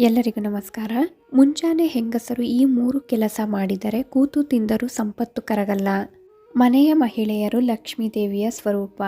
ಎಲ್ಲರಿಗೂ ನಮಸ್ಕಾರ. ಮುಂಜಾನೆ ಹೆಂಗಸರು ಈ ಮೂರು ಕೆಲಸ ಮಾಡಿದರೆ ಕೂತು ತಿಂದರೂ ಸಂಪತ್ತು ಕರಗಲ್ಲ. ಮನೆಯ ಮಹಿಳೆಯರು ಲಕ್ಷ್ಮೀ ದೇವಿಯ ಸ್ವರೂಪ.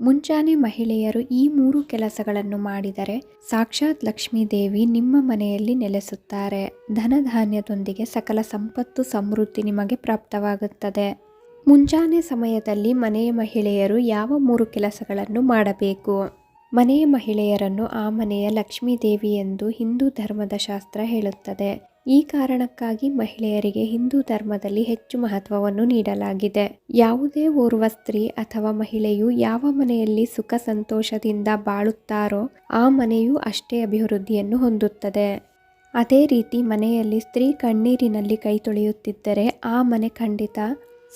ಮುಂಜಾನೆ ಮಹಿಳೆಯರು ಈ ಮೂರು ಕೆಲಸಗಳನ್ನು ಮಾಡಿದರೆ ಸಾಕ್ಷಾತ್ ಲಕ್ಷ್ಮೀದೇವಿ ನಿಮ್ಮ ಮನೆಯಲ್ಲಿ ನೆಲೆಸುತ್ತಾರೆ. ಧನಧಾನ್ಯದೊಂದಿಗೆ ಸಕಲ ಸಂಪತ್ತು ಸಮೃದ್ಧಿ ನಿಮಗೆ ಪ್ರಾಪ್ತವಾಗುತ್ತದೆ. ಮುಂಜಾನೆ ಸಮಯದಲ್ಲಿ ಮನೆಯ ಮಹಿಳೆಯರು ಯಾವ ಮೂರು ಕೆಲಸಗಳನ್ನು ಮಾಡಬೇಕು? ಮನೆಯ ಮಹಿಳೆಯರನ್ನು ಆ ಮನೆಯ ಲಕ್ಷ್ಮೀ ದೇವಿ ಎಂದು ಹಿಂದೂ ಧರ್ಮದ ಶಾಸ್ತ್ರ ಹೇಳುತ್ತದೆ. ಈ ಕಾರಣಕ್ಕಾಗಿ ಮಹಿಳೆಯರಿಗೆ ಹಿಂದೂ ಧರ್ಮದಲ್ಲಿ ಹೆಚ್ಚು ಮಹತ್ವವನ್ನು ನೀಡಲಾಗಿದೆ. ಯಾವುದೇ ಓರ್ವ ಸ್ತ್ರೀ ಅಥವಾ ಮಹಿಳೆಯು ಯಾವ ಮನೆಯಲ್ಲಿ ಸುಖ ಸಂತೋಷದಿಂದ ಬಾಳುತ್ತಾರೋ ಆ ಮನೆಯು ಅಷ್ಟೇ ಅಭಿವೃದ್ಧಿಯನ್ನು ಹೊಂದುತ್ತದೆ. ಅದೇ ರೀತಿ ಮನೆಯಲ್ಲಿ ಸ್ತ್ರೀ ಕಣ್ಣೀರಿನಲ್ಲಿ ಕೈ ತೊಳೆಯುತ್ತಿದ್ದರೆ ಆ ಮನೆ ಖಂಡಿತ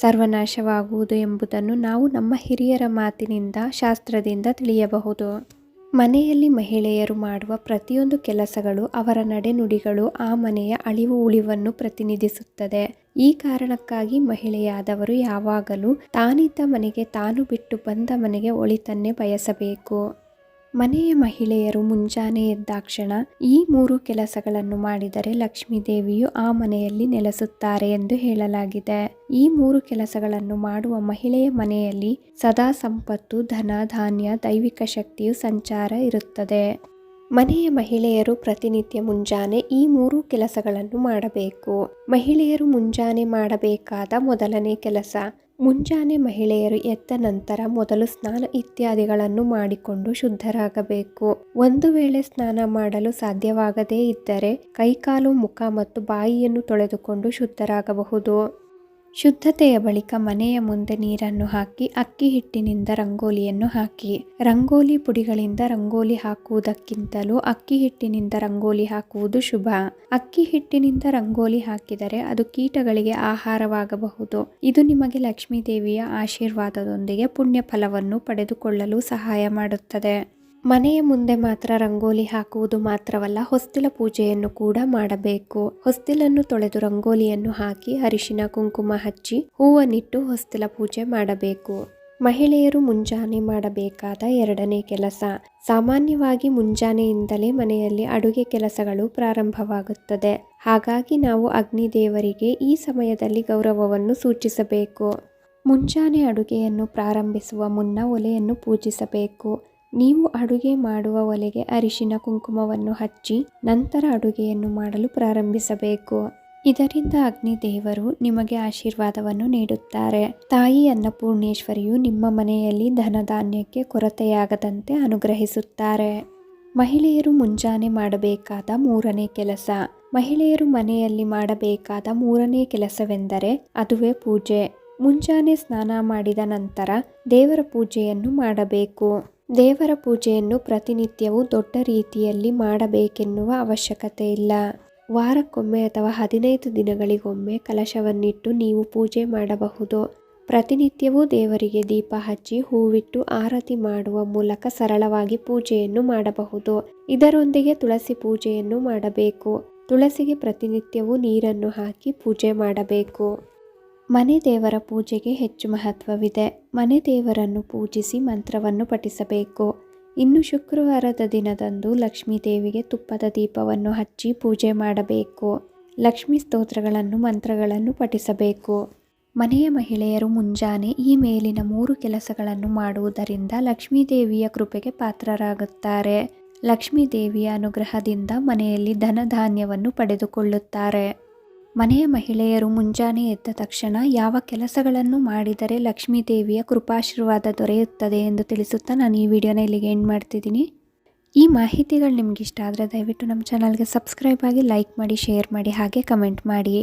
ಸರ್ವನಾಶವಾಗುವುದು ಎಂಬುದನ್ನು ನಾವು ನಮ್ಮ ಹಿರಿಯರ ಮಾತಿನಿಂದ, ಶಾಸ್ತ್ರದಿಂದ ತಿಳಿಯಬಹುದು. ಮನೆಯಲ್ಲಿ ಮಹಿಳೆಯರು ಮಾಡುವ ಪ್ರತಿಯೊಂದು ಕೆಲಸಗಳು ಅವರ ನಡೆನುಡಿಗಳು ಆ ಮನೆಯ ಅಳಿವು ಉಳಿವನ್ನು ಪ್ರತಿನಿಧಿಸುತ್ತದೆ. ಈ ಕಾರಣಕ್ಕಾಗಿ ಮಹಿಳೆಯಾದವರು ಯಾವಾಗಲೂ ತಾನಿದ್ದ ಮನೆಗೆ ತಾನು ಬಿಟ್ಟು ಬಂದ ಮನೆಗೆ ಒಳಿತನ್ನೇ ಬಯಸಬೇಕು. ಮನೆಯ ಮಹಿಳೆಯರು ಮುಂಜಾನೆ ಎದ್ದಾಕ್ಷಣ ಈ ಮೂರು ಕೆಲಸಗಳನ್ನು ಮಾಡಿದರೆ ಲಕ್ಷ್ಮೀ ದೇವಿಯು ಆ ಮನೆಯಲ್ಲಿ ನೆಲೆಸುತ್ತಾರೆ ಎಂದು ಹೇಳಲಾಗಿದೆ. ಈ ಮೂರು ಕೆಲಸಗಳನ್ನು ಮಾಡುವ ಮಹಿಳೆಯ ಮನೆಯಲ್ಲಿ ಸದಾ ಸಂಪತ್ತು, ಧನ, ಧಾನ್ಯ, ದೈವಿಕ ಶಕ್ತಿಯು ಸಂಚಾರ ಇರುತ್ತದೆ. ಮನೆಯ ಮಹಿಳೆಯರು ಪ್ರತಿನಿತ್ಯ ಮುಂಜಾನೆ ಈ ಮೂರು ಕೆಲಸಗಳನ್ನು ಮಾಡಬೇಕು. ಮಹಿಳೆಯರು ಮುಂಜಾನೆ ಮಾಡಬೇಕಾದ ಮೊದಲನೇ ಕೆಲಸ ಮುಂಜಾನೆ ಮಹಿಳೆಯರು ಎದ್ದ ನಂತರ ಮೊದಲು ಸ್ನಾನ ಇತ್ಯಾದಿಗಳನ್ನು ಮಾಡಿಕೊಂಡು ಶುದ್ಧರಾಗಬೇಕು. ಒಂದು ವೇಳೆ ಸ್ನಾನ ಮಾಡಲು ಸಾಧ್ಯವಾಗದೇ ಇದ್ದರೆ ಕೈಕಾಲು, ಮುಖ ಮತ್ತು ಬಾಯಿಯನ್ನು ತೊಳೆದುಕೊಂಡು ಶುದ್ಧರಾಗಬಹುದು. ಶುದ್ಧತೆಯ ಬಳಿಕ ಮನೆಯ ಮುಂದೆ ನೀರನ್ನು ಹಾಕಿ, ಅಕ್ಕಿ ಹಿಟ್ಟಿನಿಂದ ರಂಗೋಲಿಯನ್ನು ಹಾಕಿ. ರಂಗೋಲಿ ಪುಡಿಗಳಿಂದ ರಂಗೋಲಿ ಹಾಕುವುದಕ್ಕಿಂತಲೂ ಅಕ್ಕಿ ಹಿಟ್ಟಿನಿಂದ ರಂಗೋಲಿ ಹಾಕುವುದು ಶುಭ. ಅಕ್ಕಿ ಹಿಟ್ಟಿನಿಂದ ರಂಗೋಲಿ ಹಾಕಿದರೆ ಅದು ಕೀಟಗಳಿಗೆ ಆಹಾರವಾಗಬಹುದು. ಇದು ನಿಮಗೆ ಲಕ್ಷ್ಮೀ ದೇವಿಯ ಆಶೀರ್ವಾದದೊಂದಿಗೆ ಪುಣ್ಯ ಫಲವನ್ನು ಪಡೆದುಕೊಳ್ಳಲು ಸಹಾಯ ಮಾಡುತ್ತದೆ. ಮನೆಯ ಮುಂದೆ ಮಾತ್ರ ರಂಗೋಲಿ ಹಾಕುವುದು ಮಾತ್ರವಲ್ಲ, ಹೊಸ್ತಿಲ ಪೂಜೆಯನ್ನು ಕೂಡ ಮಾಡಬೇಕು. ಹೊಸ್ತಿಲನ್ನು ತೊಳೆದು ರಂಗೋಲಿಯನ್ನು ಹಾಕಿ ಅರಿಶಿನ, ಕುಂಕುಮ ಹಚ್ಚಿ ಹೂವನ್ನಿಟ್ಟು ಹೊಸ್ತಿಲ ಪೂಜೆ ಮಾಡಬೇಕು. ಮಹಿಳೆಯರು ಮುಂಜಾನೆ ಮಾಡಬೇಕಾದ ಎರಡನೇ ಕೆಲಸ. ಸಾಮಾನ್ಯವಾಗಿ ಮುಂಜಾನೆಯಿಂದಲೇ ಮನೆಯಲ್ಲಿ ಅಡುಗೆ ಕೆಲಸಗಳು ಪ್ರಾರಂಭವಾಗುತ್ತದೆ. ಹಾಗಾಗಿ ನಾವು ಅಗ್ನಿ ದೇವರಿಗೆ ಈ ಸಮಯದಲ್ಲಿ ಗೌರವವನ್ನು ಸೂಚಿಸಬೇಕು. ಮುಂಜಾನೆ ಅಡುಗೆಯನ್ನು ಪ್ರಾರಂಭಿಸುವ ಮುನ್ನ ಒಲೆಯನ್ನು ಪೂಜಿಸಬೇಕು. ನೀವು ಅಡುಗೆ ಮಾಡುವ ಒಲೆಗೆ ಅರಿಶಿನ ಕುಂಕುಮವನ್ನು ಹಚ್ಚಿ ನಂತರ ಅಡುಗೆಯನ್ನು ಮಾಡಲು ಪ್ರಾರಂಭಿಸಬೇಕು. ಇದರಿಂದ ಅಗ್ನಿ ದೇವರು ನಿಮಗೆ ಆಶೀರ್ವಾದವನ್ನು ನೀಡುತ್ತಾರೆ. ತಾಯಿ ಅನ್ನಪೂರ್ಣೇಶ್ವರಿಯು ನಿಮ್ಮ ಮನೆಯಲ್ಲಿ ಧನಧಾನ್ಯಕ್ಕೆ ಕೊರತೆಯಾಗದಂತೆ ಅನುಗ್ರಹಿಸುತ್ತಾರೆ. ಮಹಿಳೆಯರು ಮುಂಜಾನೆ ಮಾಡಬೇಕಾದ ಮೂರನೇ ಕೆಲಸ. ಮಹಿಳೆಯರು ಮನೆಯಲ್ಲಿ ಮಾಡಬೇಕಾದ ಮೂರನೇ ಕೆಲಸವೆಂದರೆ ಅದುವೇ ಪೂಜೆ. ಮುಂಜಾನೆ ಸ್ನಾನ ಮಾಡಿದ ನಂತರ ದೇವರ ಪೂಜೆಯನ್ನು ಮಾಡಬೇಕು. ದೇವರ ಪೂಜೆಯನ್ನು ಪ್ರತಿನಿತ್ಯವೂ ದೊಡ್ಡ ರೀತಿಯಲ್ಲಿ ಮಾಡಬೇಕೆನ್ನುವ ಅವಶ್ಯಕತೆ ಇಲ್ಲ ವಾರಕ್ಕೊಮ್ಮೆ ಅಥವಾ ಹದಿನೈದು ದಿನಗಳಿಗೊಮ್ಮೆ ಕಲಶವನ್ನಿಟ್ಟು ನೀವು ಪೂಜೆ ಮಾಡಬಹುದು. ಪ್ರತಿನಿತ್ಯವೂ ದೇವರಿಗೆ ದೀಪ ಹಚ್ಚಿ ಹೂವಿಟ್ಟು ಆರತಿ ಮಾಡುವ ಮೂಲಕ ಸರಳವಾಗಿ ಪೂಜೆಯನ್ನು ಮಾಡಬಹುದು. ಇದರೊಂದಿಗೆ ತುಳಸಿ ಪೂಜೆಯನ್ನು ಮಾಡಬೇಕು. ತುಳಸಿಗೆ ಪ್ರತಿನಿತ್ಯವೂ ನೀರನ್ನು ಹಾಕಿ ಪೂಜೆ ಮಾಡಬೇಕು. ಮನೆ ದೇವರ ಪೂಜೆಗೆ ಹೆಚ್ಚು ಮಹತ್ವವಿದೆ. ಮನೆ ದೇವರನ್ನು ಪೂಜಿಸಿ ಮಂತ್ರವನ್ನು ಪಠಿಸಬೇಕು. ಇನ್ನು ಶುಕ್ರವಾರದ ದಿನದಂದು ಲಕ್ಷ್ಮೀ ದೇವಿಗೆ ತುಪ್ಪದ ದೀಪವನ್ನು ಹಚ್ಚಿ ಪೂಜೆ ಮಾಡಬೇಕು. ಲಕ್ಷ್ಮೀ ಸ್ತೋತ್ರಗಳನ್ನು, ಮಂತ್ರಗಳನ್ನು ಪಠಿಸಬೇಕು. ಮನೆಯ ಮಹಿಳೆಯರು ಮುಂಜಾನೆ ಈ ಮೇಲಿನ ಮೂರು ಕೆಲಸಗಳನ್ನು ಮಾಡುವುದರಿಂದ ಲಕ್ಷ್ಮೀ ದೇವಿಯ ಕೃಪೆಗೆ ಪಾತ್ರರಾಗುತ್ತಾರೆ. ಲಕ್ಷ್ಮೀ ದೇವಿಯ ಅನುಗ್ರಹದಿಂದ ಮನೆಯಲ್ಲಿ ಧನಧಾನ್ಯವನ್ನು ಪಡೆದುಕೊಳ್ಳುತ್ತಾರೆ. ಮನೆಯ ಮಹಿಳೆಯರು ಮುಂಜಾನೆ ಎದ್ದ ತಕ್ಷಣ ಯಾವ ಕೆಲಸಗಳನ್ನು ಮಾಡಿದರೆ ಲಕ್ಷ್ಮೀ ದೇವಿಯ ಕೃಪಾಶೀರ್ವಾದ ದೊರೆಯುತ್ತದೆ ಎಂದು ತಿಳಿಸುತ್ತಾ ನಾನು ಈ ವಿಡಿಯೋನ ಇಲ್ಲಿಗೆ ಎಂಡ್ ಮಾಡ್ತಿದ್ದೀನಿ. ಈ ಮಾಹಿತಿಗಳು ನಿಮಗಿಷ್ಟ ಆದರೆ ದಯವಿಟ್ಟು ನಮ್ಮ ಚಾನಲ್ಗೆ ಸಬ್ಸ್ಕ್ರೈಬ್ ಆಗಿ ಲೈಕ್ ಮಾಡಿ ಶೇರ್ ಮಾಡಿ, ಹಾಗೆ ಕಮೆಂಟ್ ಮಾಡಿ